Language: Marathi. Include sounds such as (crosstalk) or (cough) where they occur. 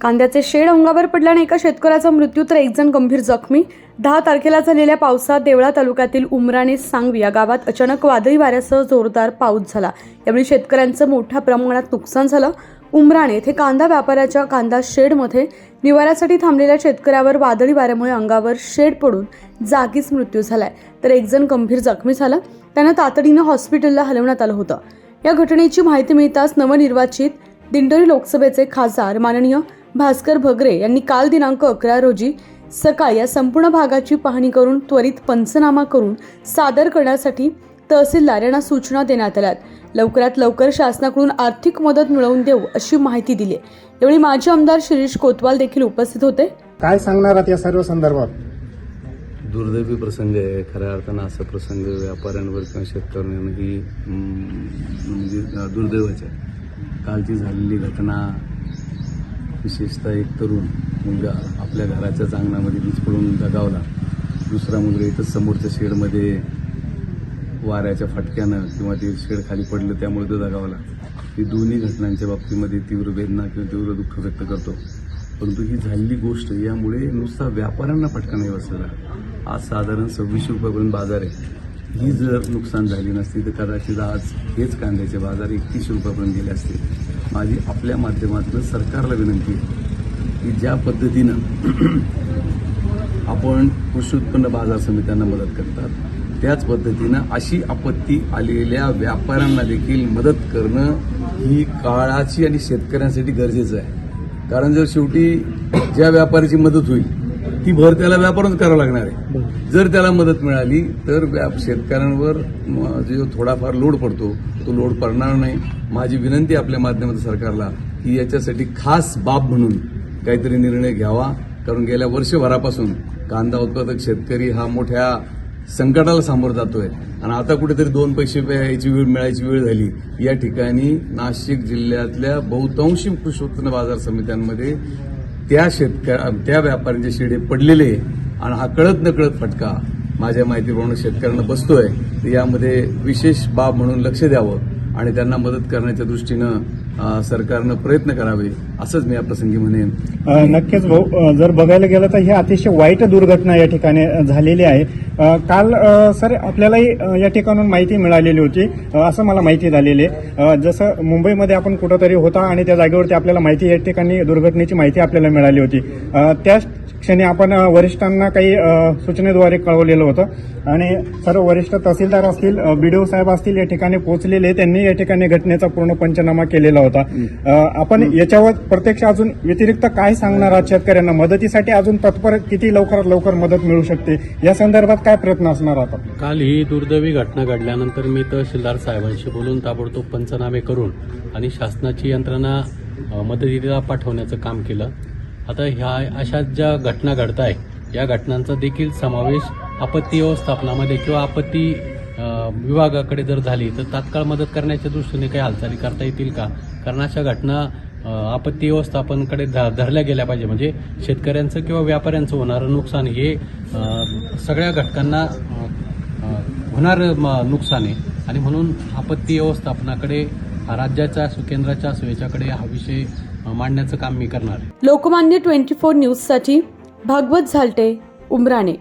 कांद्याचे शेड अंगावर पडल्याने एका शेतकऱ्याचा मृत्यू तर एक जण गंभीर जखमी. दहा तारखेला झालेल्या पावसात देवळा तालुक्यातील उमराणे सांगवी या गावात अचानक वादळी वाऱ्यासह जोरदार पाऊस झाला. यावेळी शेतकऱ्यांचं मोठ्या प्रमाणात नुकसान झालं. उमराणे येथे कांदा व्यापाऱ्याच्या कांदा शेडमध्ये निवाऱ्यासाठी थांबलेल्या शेतकऱ्यावर वादळी वाऱ्यामुळे अंगावर शेड पडून जागीच मृत्यू झालाय. तर एकजण गंभीर जखमी झाला. त्यांना तातडीनं हॉस्पिटलला हलवण्यात आलं होतं. या घटनेची माहिती मिळताच नवनिर्वाचित दिंडोरी लोकसभेचे खासदार माननीय भास्कर भगरे यांनी काल दिनांक अकरा रोजी सकाळी या संपूर्ण भागाची पाहणी करून त्वरित पंचनामा करून सादर करण्यासाठी तहसीलदार यांना सूचना देण्यात आल्यात. लवकरात लवकर शासनाकडून आर्थिक मदत मिळवून देऊ अशी माहिती दिली यावेळी माजी आमदार शिरीष कोतवाल देखील उपस्थित होते. काय सांगणार आहात या सर्व संदर्भात? दुर्दैवी प्रसंग आहे. खऱ्या अर्थानं असा प्रसंग व्यापाऱ्यांवर किंवा शेतकऱ्यांवरही हम्म, म्हणजे दुर्दैवच आहे. कालची झालेली घटना विशेषतः एक तरुण मुलगा आपल्या घराच्याच अंगणामध्ये वीज पडून दगावला. दुसरा मुलगा इथं समोरच्या शेडमध्ये वाऱ्याच्या फटक्यानं किंवा ते शेड खाली पडलं त्यामुळे तो दगावला. ही दोन्ही घटनांच्या बाबतीमध्ये तीव्र वेदना किंवा तीव्र दुःख व्यक्त करतो. परंतु ही झालेली गोष्ट यामुळे नुसता व्यापाऱ्यांना फटका नाही बसलेला आज साधारण सव्वीसशे रुपयापर्यंत बाजार आहे. ही जर नुकसान झाली नसती तर कदाचित आज हेच कांद्याचे बाजार एकतीसशे रुपयापर्यंत गेले असते. माझी आपल्या माध्यमातून सरकारला विनंती आहे की ज्या पद्धतीनं (clears throat) आपण कृषी उत्पन्न बाजार समित्यांना मदत करतात त्याच पद्धतीनं अशी आपत्ती आलेल्या व्यापाऱ्यांना देखील मदत करणं ही काळाची आणि शेतकऱ्यांसाठी गरजेचं आहे. कारण जर शेवटी ज्या व्यापाऱ्याची मदत होईल ती भर त्याला व्यापारच करावं लागणार आहे. जर त्याला मदत मिळाली तर व्याप शेतकऱ्यांवर जो थोडाफार लोड पडतो तो लोड पडणार नाही. माझी विनंती आपल्या माध्यमातून सरकारला की याच्यासाठी खास बाब म्हणून काहीतरी निर्णय घ्यावा. कारण गेल्या वर्षभरापासून कांदा उत्पादक शेतकरी हा मोठ्या संकटाला सामोरं जातोय. आणि आता कुठेतरी दोन पैसे यायची वेळ मिळायची वेळ झाली. या ठिकाणी नाशिक जिल्ह्यातल्या बहुतांशी कृषी उत्पन्न बाजार समित्यांमध्ये त्या शेतकऱ्या त्या व्यापाऱ्यांचे शेडे पडलेले आहे. आणि हा कळत न कळत फटका माझ्या माहितीप्रमाणे शेतकऱ्यांना बसतोय तर यामध्ये विशेष बाब म्हणून लक्ष द्यावं आणि त्यांना मदत करण्याच्या दृष्टीनं सरकारनं प्रयत्न करावे असंच मी या प्रसंगी म्हणेन नक्कीच भाऊ जर बघायला गेलं तर ही अतिशय वाईट दुर्घटना या ठिकाणी झालेली आहे काल सर आपल्यालाही या ठिकाणून माहिती मिळालेली होती. असं मला माहिती झालेली आहे. जसं मुंबईमध्ये आपण कुठंतरी होता आणि त्या जागेवरती आपल्याला माहिती या ठिकाणी दुर्घटनेची माहिती आपल्याला मिळाली होती. त्याच क्षणी आपण वरिष्ठांना काही सूचनेद्वारे कळवलेलं होतं. आणि सर्व वरिष्ठ तहसीलदार असतील बीडीओ साहेब असतील या ठिकाणी पोहोचलेले त्यांनी या ठिकाणी घटनेचा पूर्ण पंचनामा केलेला होता. आपण याच्यावर प्रत्यक्ष अजून व्यतिरिक्त काय सांगणार आहात शेतकऱ्यांना? मदतीसाठी अजून तत्पर किती लवकरात लवकर मदत मिळू शकते? या संदर्भात काय प्रयत्न असणार आता काल ही दुर्दैवी घटना घडल्यानंतर मी तहसीलदार साहेबांशी बोलून ताबडतोब पंचनामे करून आणि शासनाची यंत्रणा मदतीला पाठवण्याचं काम केलं. आता ह्या अशा ज्या घटना घडत आहे या घटनांचा देखील समावेश आपत्ती व्यवस्थापनामध्ये किंवा आपत्ती विभागाकडे जर झाली तर तात्काळ मदत करण्याच्या दृष्टीने काही हालचाली करता येतील का? कारण अशा घटना आपत्ती व्यवस्थापनकडे ध- धरल्या गेल्या पाहिजे. म्हणजे शेतकऱ्यांचं किंवा व्यापाऱ्यांचं होणारं नुकसान हे सगळ्या घटकांना होणारं म- नुकसान आहे. आणि म्हणून आपत्ती व्यवस्थापनाकडे राज्याच्या सुकेंद्राच्या सुयेच्याकडे हा विषय मांडण्याचं काम मी करणार लोकमान्य ट्वेंटी फोर न्यूजसाठी भागवत झालटे उमराणे.